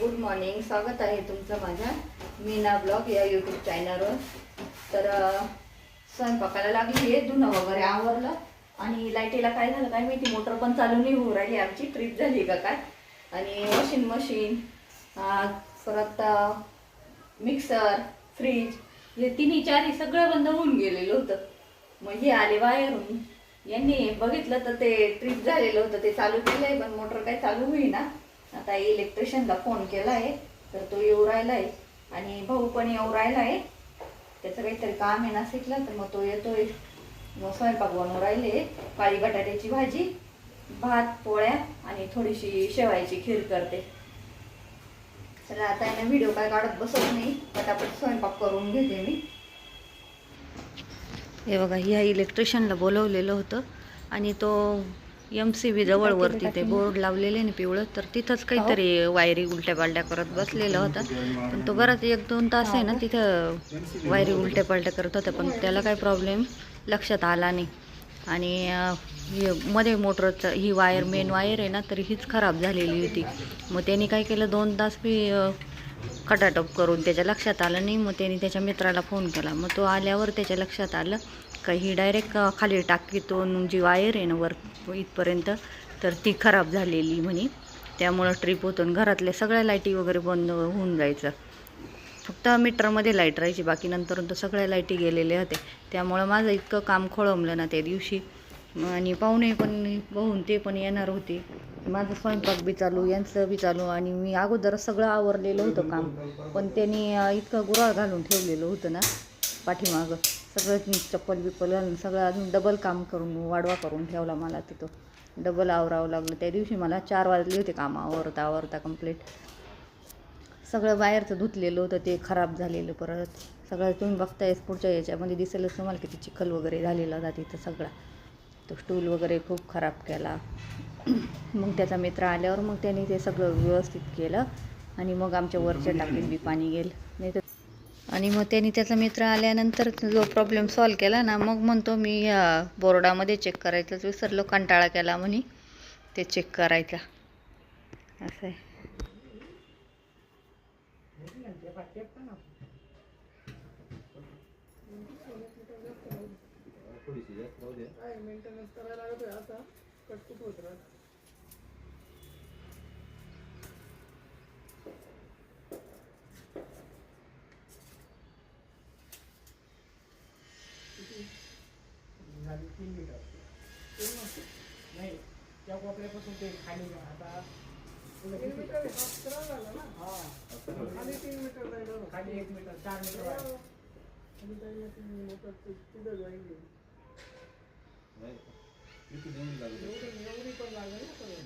Good morning. स्वागत आहे तुमचं माझ्या मीना ब्लॉग या यूट्यूब चॅनलवर तर स्वयंपाकाला लागली आहे धुणं वगैरे आवरलं. आणि लाईटीला काय झालं काय माहिती मोटर पण चालू नाही होऊ राहिली. आमची ट्रिप झाली का काय? आणि वॉशिंग मशीन परत मिक्सर फ्रीज हे तिन्ही चारही सगळं बंद होऊन गेलेलं होतं. मग हे आले बाहेरून. यांनी बघितलं तर ते ट्रिप झालेलं होतं. ते चालू केलंय पण मोटर काही चालू होईना. आता इलेक्ट्रिशियनला फोन केला आहे तर तो येऊ राहिला आहे. आणि भाऊ पण येऊ राहिला आहे. त्याचं काहीतरी काम आहे नाशिकला तर मग तो येतोय. मग स्वयंपाक बनवून राहिले. काळी बटाट्याची भाजी भात पोळ्या आणि थोडीशी शेवायची खीर करते. चला आता आहे ना व्हिडिओ काय काढत बसत नाही. पटापट स्वयंपाक करून घेते मी. हे बघा ह्या इलेक्ट्रिशियनला बोलवलेलं होतं. आणि तो एम सी बी जवळ वरती ते बोर्ड लावलेले ना पिवळं तर तिथंच काहीतरी वायरी उलट्या पालट्या करत बसलेला होता. पण तो बराच एक दोन तास आहे ना तिथं वायरी उलट्या पालट्या करत होता पण त्याला काही प्रॉब्लेम लक्षात आला नाही. आणि हे मध्ये मोटरचं ही वायर मेन वायर आहे ना तर हीच खराब झालेली होती. मग त्यांनी काय केलं दोन तास मी अं, खटाटप करून त्याच्या लक्षात आलं नाही. मग त्यांनी त्याच्या मित्राला फोन केला. मग तो आल्यावर त्याच्या लक्षात आलं. का ही डायरेक्ट खाली टाकीतून जी वायर आहे ना वर इथपर्यंत तर ती खराब झालेली म्हणे. त्यामुळं ट्रिप होतून घरातल्या सगळ्या लाईटी वगैरे बंद होऊन जायचं. फक्त मीटरमध्ये लाइट राहायची बाकी नंतर तर सगळ्या लाईटी गेलेल्या होत्या. त्यामुळं माझं इतकं काम खोळंबलं ना त्या दिवशी. आणि पाहुणे पण बहून ते पण येणार होते. माझं स्वयंपाक बी चालू यांचं बी चालू आणि मी अगोदर सगळं आवरलेलं होतं काम. पण त्यांनी इतकं गुराळ घालून ठेवलेलं होतं ना. पाठीमागं सगळं चप्पल बिप्पल घालून सगळं अजून डबल काम करून वाढवा करून ठेवला मला तिथं. डबल आवरावं लागलं. त्या दिवशी मला चार वाजले होते काम आवरता आवरता कंप्लीट सगळं बाहेरचं धुतलेलं होतं ते खराब झालेलं परत. सगळं तुम्ही बघताय पुढच्या याच्यामध्ये दिसेलच तुम्हाला किती चिखल वगैरे झालेला होता तिथं सगळा. तो स्टूल वगैरे खूप खराब केला. मग त्याचा मित्र आल्यावर मग त्याने ते सगळं व्यवस्थित केलं आणि मग आमच्या वरच्या टाकीत बी पाणी गेलं. नाही तर आणि मग त्यांनी त्याचा मित्र आल्यानंतर जो प्रॉब्लेम सॉल्व केला ना मग म्हणतो मी या बोर्डामध्ये चेक करायचंच विसरलो कंटाळा केला म्हणे. ते चेक करायचा. असं आहे. मेंटेनन्स करायला लागतोय आता कटकुट होत राहत मीटर पूर्ण नाही त्या कोपऱ्यापासून ते खाली. आता तीन मीटर झाला ना हा खाली तीन मीटर जाईल खाली एक मीटर चार मीटर. आणि काही तीन मोटर तिथं जाईल एवढी पण लागेल ना सगळं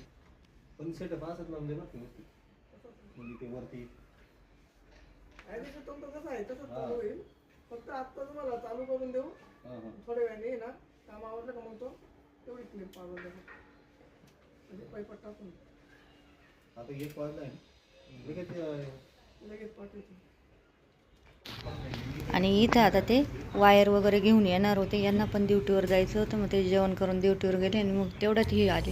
पण सेटअप असत लावून दे ना व्यवस्थित म्हणजे ते वरती तुमचं कसं आहे तसंच हा. चालू होईल फक्त आत्ता तुम्हाला चालू करून देऊ हा हा थोड्या वेळाने ना काम आवडलं का मग तो? तेवढी क्लिप मारून देतो म्हणजे पैपट टाकून. आता एक वाजला आहे. लगेच लगेच पाठवतो. आणि इथं आता ते वायर वगैरे घेऊन येणार होते. यांना पण ड्युटीवर जायचं होतं. मग ते जेवण करून ड्युटीवर गेले आणि मग तेवढ्यात ही आले.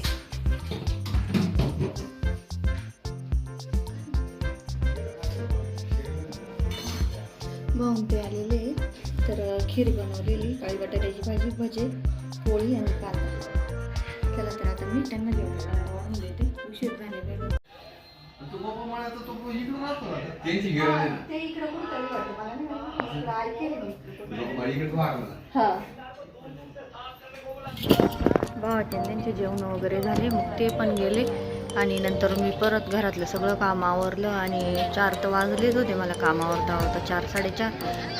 भाऊन ते आलेले तर खीर बनवलेली. बटाट्याची भाजी भजे पोळी आणि कांदा. चला तर आता मी त्यांना जेवण वाढून देते उशीर झालेला. तो इकडं कुठं मला नाही ऐकेल हा. भावाचे त्यांचे जेवण वगैरे झाले मग ते पण गेले. आणि नंतर मी परत घरातलं सगळं काम आवरलं आणि चार तर वाजलेच होते मला काम आवरता चार साडेचार.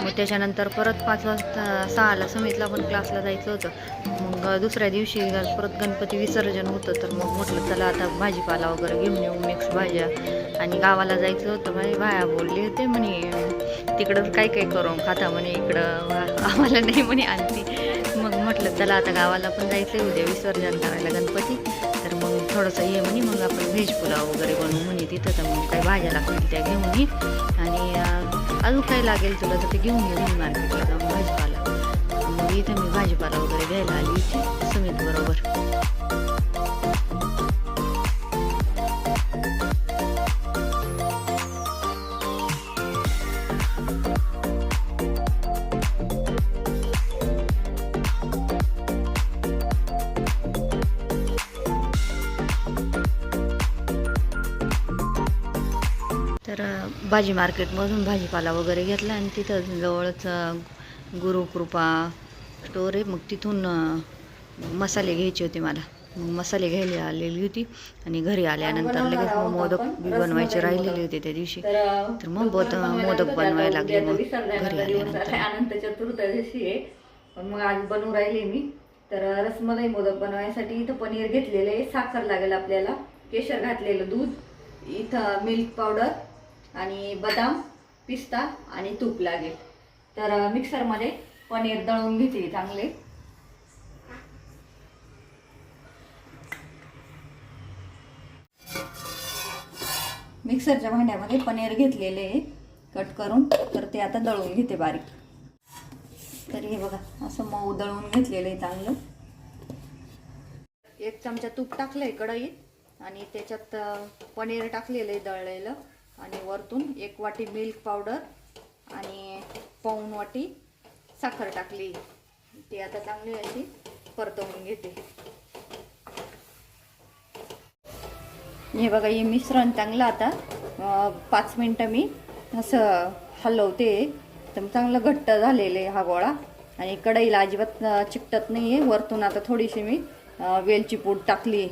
मग त्याच्यानंतर परत पाच वाजता सहाला समितला पण क्लासला जायचं होतं. मग दुसऱ्या दिवशी परत गणपती विसर्जन होतं तर मग म्हटलं चला आता भाजीपाला वगैरे घेऊन येऊ मिक्स भाज्या. आणि गावाला जायचं होतं माझी बाया बोलले होते म्हणे तिकडं काय काय करून खाता म्हणे इकडं आम्हाला नाही म्हणे आणते. मग म्हटलं चला आता गावाला पण जायचं आहे उद्या विसर्जन करायला गणपती. तर मग थोडंसं ये म्हणे मग आपण व्हेज पुलाव वगैरे बनवू म्हणे तिथं. तर मग काही भाज्या लागतील त्या घेऊन ये. आणि अजून काही लागेल तुला तर ते घेऊन ये म्हणे मार्केटला जाऊन भाजीपाला. मग इथं मी भाजीपाला वगैरे घ्यायला आली इथे समित बरोबर. भाजी मार्केटमधून भाजीपाला वगैरे घेतला आणि तिथं जवळच गुरुकृपा स्टोर आहे. मग तिथून मसाले घ्यायचे होते मला. मग मसाले घ्यायला आलेली होती आणि घरी आल्यानंतर लगेच मग मोदक बनवायचे राहिलेले होते त्या दिवशी. तर मग बोत मोदक बनवायला लागले मग घरी आल्यानंतर. अनंत चतुर्दशी आहे पण मग आज बनवून राहिले मी. तर रसमलाई मोदक बनवायसाठी इथं पनीर घेतलेलं आहे. साखर लागेल आपल्याला. केशर घातलेलं दूध. इथं मिल्क पावडर आणि बदाम पिस्ता आणि तूप लागेल. तर मिक्सरमध्ये पनीर दळून घेते चांगले. मिक्सरच्या भांड्यामध्ये पनीर घेतलेले आहे. कट करून तर ते आता दळून घेते बारीक. तर हे बघा असं मऊ दळून घेतलेलं आहे चांगलं. एक चमचा तूप टाकलंय कढईत. आणि त्याच्यात पनीर टाकलेलं आहे दळलेलं. आणि वरतून एक वाटी मिल्क पावडर आणि पाऊन वाटी साखर टाकली. ती आता चांगली अशी परतवून घेते. हे बघा हे मिश्रण चांगलं आता पाच मिनटं मी असं हलवते. तर चांगलं घट्ट झालेलं आहे हा गोळा. आणि कढईला अजिबात चिकटत नाही आहे वरतून आता थोडीशी मी वेलची पूड टाकली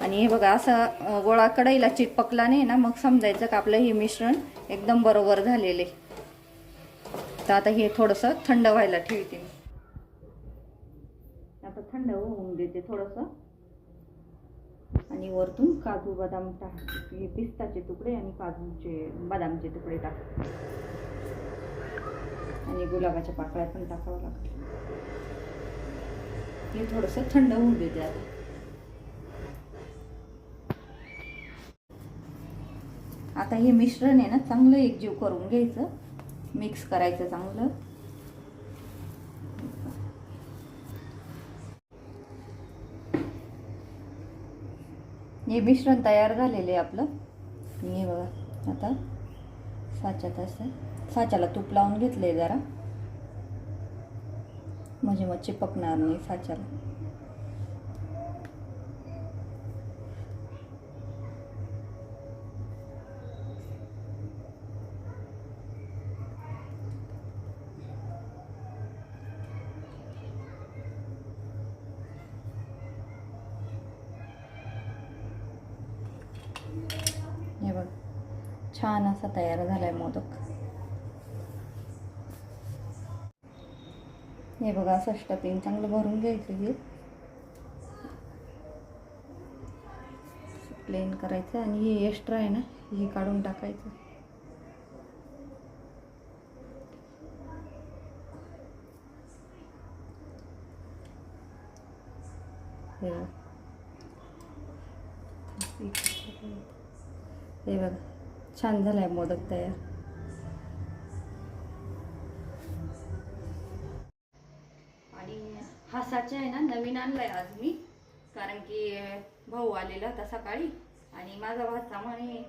आणि हे बघा असं गोळा कढईला चिटपकला नाही ना मग समजायचं का आपलं हे मिश्रण एकदम बरोबर झालेलं. आहे तर आता हे थोडंसं थंड व्हायला ठेवते मी. आता थंड होऊन देते थोडंसं. आणि वरतून काजू बदाम टाक हे पिस्ताचे तुकडे आणि काजूचे बदामचे तुकडे टाक आणि गुलाबाच्या पाकळ्या पण टाकावं लागतात हे थोडंसं थंड होऊन देते आता. आता हे मिश्रण आहे ना चांगलं एकजीव करून घ्यायचं. मिक्स करायचं चांगलं. हे मिश्रण तयार झालेलं आहे आपलं. हे बघा आता साच्यात असं साच्याला तूप लावून घेतलंय जरा. म्हणजे मग चिपकणार नाही साच्याला हे बघ तयार झाला आहे मोदक. हे बघा असं चांगलं भरून घ्यायचं हे. प्लेन करायचं आणि हे एक्स्ट्रा आहे ना हे काढून टाकायचं. हे बघा छान झालाय मोदक तयार. आणि हा साचा आहे ना नवीन आणलाय आज मी. कारण की भाऊ आलेला होता सकाळी. आणि माझा भाचा म्हणे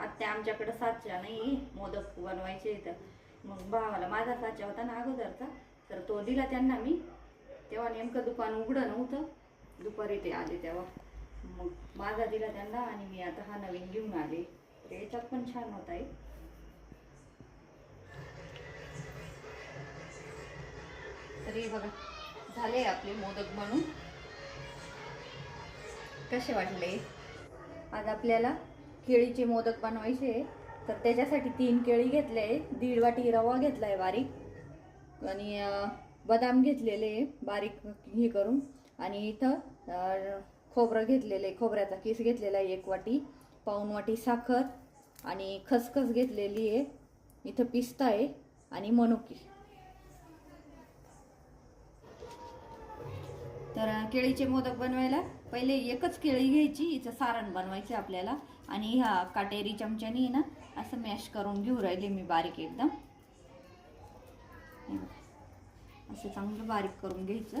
आत्या आमच्याकडे साचा नाही मोदक बनवायचे तर मग भावाला माझा साचा होता ना अगोदरचा तर तो दिला त्यांना मी. तेव्हा नेमकं दुकान उघडं नव्हतं. दुपारी ते आले तेव्हा. मग माझा दिला त्यांना आणि मी आता हा नवीन घेऊन आले. त्याच्यात पण छान होत आहे. तरी बघा झाले आपले मोदक बनून. कसे वाटले? आज आपल्याला केळीचे मोदक बनवायचे तर त्याच्यासाठी तीन केळी घेतले आहे. दीड वाटी रवा घेतला आहे बारीक. आणि बदाम घेतलेले आहे बारीक हे करून. आणि इथं खोबरं घेतलेलं आहे. खोबऱ्याचा किस घेतलेला आहे एक वाटी. पाऊनवाटी साखर आणि खसखस घेतलेली आहे. इथं पिस्ता आहे आणि मनुकी. तर केळीचे मोदक बनवायला पहिले एकच केळी घ्यायची हिचं सारण बनवायचं आपल्याला. आणि ह्या काटेरी चमच्यानी आहे ना असं मॅश करून घेऊ राहिले मी बारीक एकदम. असं चांगलं बारीक करून घ्यायचं.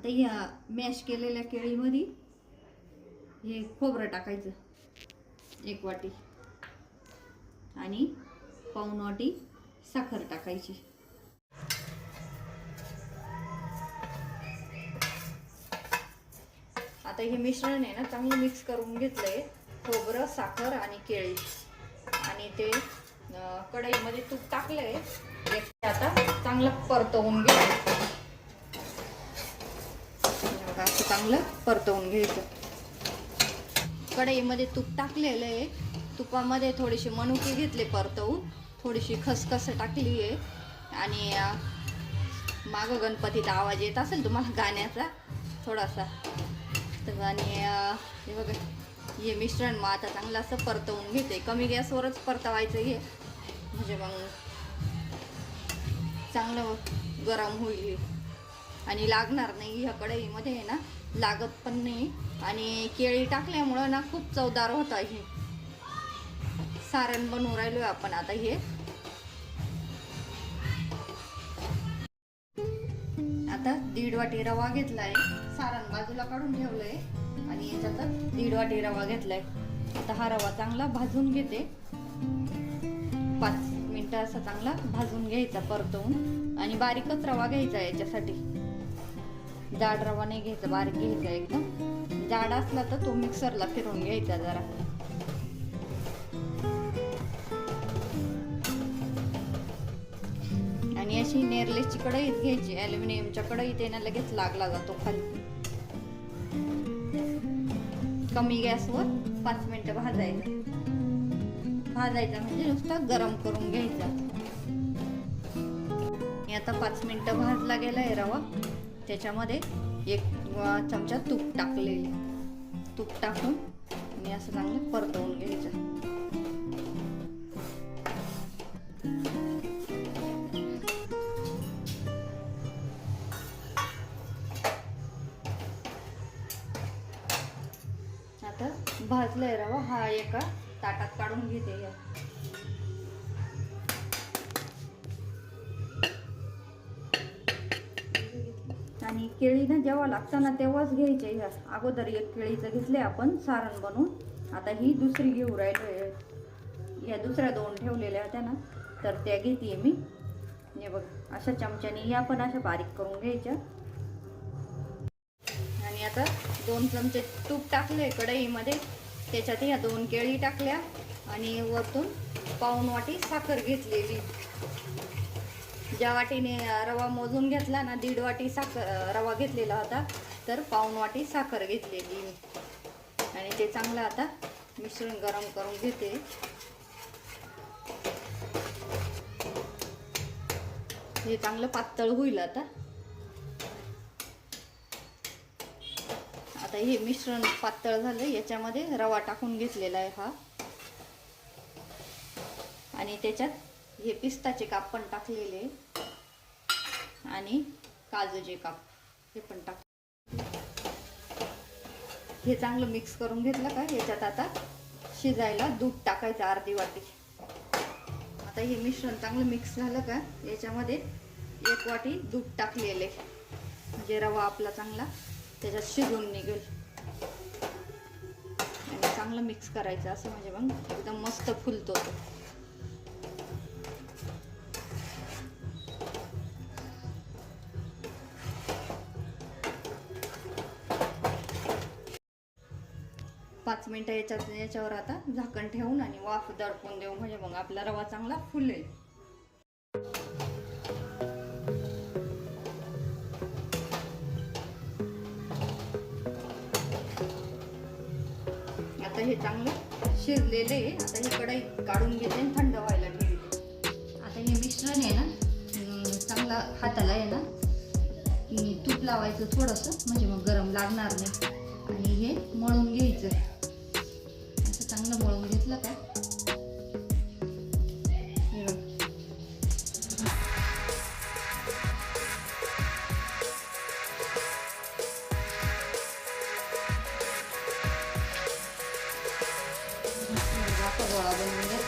आता ह्या मॅश केलेल्या केळीमध्ये हे खोबरं टाकायचं. एक वाटी. आणि पाऊन वाटी साखर टाकायची. आता हे मिश्रण आहे ना चांगलं मिक्स करून घेतलंय. खोबरं साखर आणि केळी. आणि ते कढईमध्ये तूप टाकलंय. एक आता चांगलं परतवून घेतलं हे बघा, असं चांगलं परतवून घ्यायचं. कढईमध्ये तूप टाकलेलं आहे. तुपामध्ये थोडीशी मनुके घेतले परतवून. थोडीशी खसखस टाकली आहे. आणि मागं गणपतीचा आवाज येत असेल तुम्हाला गाण्याचा थोडासा. तर आणि हे बघा हे मिश्रण मग आता चांगलं असं परतवून घेते. कमी गॅसवरच परतवायचं हे. म्हणजे मग चांगलं गरम होईल. हे. आणि लागणार नाही ह्या कढईमध्ये आहे ना लागत पण नाही. आणि केळी टाकल्यामुळं ना खूप चवदार होत आहे. सारण बनवून राहिलोय आपण आता हे. आता दीड वाटी रवा घेतलाय. सारण बाजूला काढून ठेवलंय. आणि याच्यात दीड वाटी रवा घेतलाय. आता हा रवा चांगला भाजून घेते. पाच मिनिटं असा चांगला भाजून घ्यायचा परतवून आणि बारीकच रवा घ्यायचा याच्यासाठी. जाड रवा नाही घ्यायचा बारीक घ्यायचा एकदम. जाड असला तर तो मिक्सरला फिरवून घ्यायचा जरा. आणि अशी नेरलेसची कढईत घ्यायची अल्युमिनियमच्या कढईत येणं लगेच लागला जातो खाली. कमी गॅसवर पाच मिनिटं भाजायचं. भाजायचा म्हणजे नुसतं गरम करून घ्यायचा. आता पाच मिनिटं भाजला गेलाय रवा. त्याच्यामध्ये एक चमचा तूप टाकलेले तूप टाकून मी असं चांगलं परतवून घ्यायचं. आता भाजलाय रवा हा एका ताटात काढून घेते. या केळीनं जेव्हा लागतं ना तेव्हाच घ्यायचे. ह्या अगोदर एक केळीचं घेतले आपण सारण बनवून. आता ही दुसरी घेऊ राहिलो या दुसऱ्या दोन ठेवलेल्या होत्या ना तर त्या घेते मी. हे बघ अशा चमच्याने या पण अशा बारीक करून घ्यायच्या. आणि आता दोन चमचे तूप टाकले कढईमध्ये. त्याच्यात ह्या दोन केळी टाकल्या आणि वरतून पाऊन वाटी साखर घेतलेली. ज्या वाटीने रवा मोजून घेतला ना दीड वाटी साखर रवा घेतलेला होता तर पाऊन वाटी साखर घेतलेली मी. आणि ते चांगलं आता मिश्रण गरम करून घेते. हे चांगलं पातळ होईल आता. आता हे मिश्रण पातळ झालं याच्यामध्ये रवा टाकून घेतलेला आहे हा. आणि त्याच्यात हे पिस्ताचे काप पण टाकलेले. आणि काजूचे काप हे पण टाक. हे चांगलं मिक्स करून घेतलं का? याच्यात आता शिजायला दूध टाकायचं अर्धी वाटी. आता हे मिश्रण चांगलं मिक्स झालं का? याच्यामध्ये एक वाटी दूध टाकलेले. म्हणजे रवा आपला चांगला त्याच्यात शिजून निघेल. आणि चांगलं मिक्स करायचं असं म्हणजे मग एकदम मस्त फुलतो तो. पाच मिनिटं याच्यात याच्यावर आता झाकण ठेवून आणि वाफ दडपून देऊ म्हणजे मग आपला रवा चांगला फुलेल. आता हे चांगलं शिजलेले आहे. आता हे कढई काढून घेते आणि थंड व्हायला ठेवते. आता हे मिश्रण आहे ना चांगला हाताला आहे ना तूप लावायचं थोडंसं म्हणजे मग गरम लागणार नाही. आणि हे मळून घ्यायचं. असा गोळा बनवून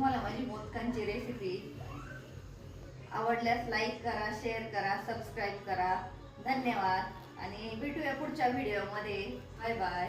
तुम्हाला माझी मोदकांची रेसिपी आवडल्यास लाईक करा शेअर करा सबस्क्राईब करा. धन्यवाद. आणि भेटूया पुढच्या व्हिडिओमध्ये बाय बाय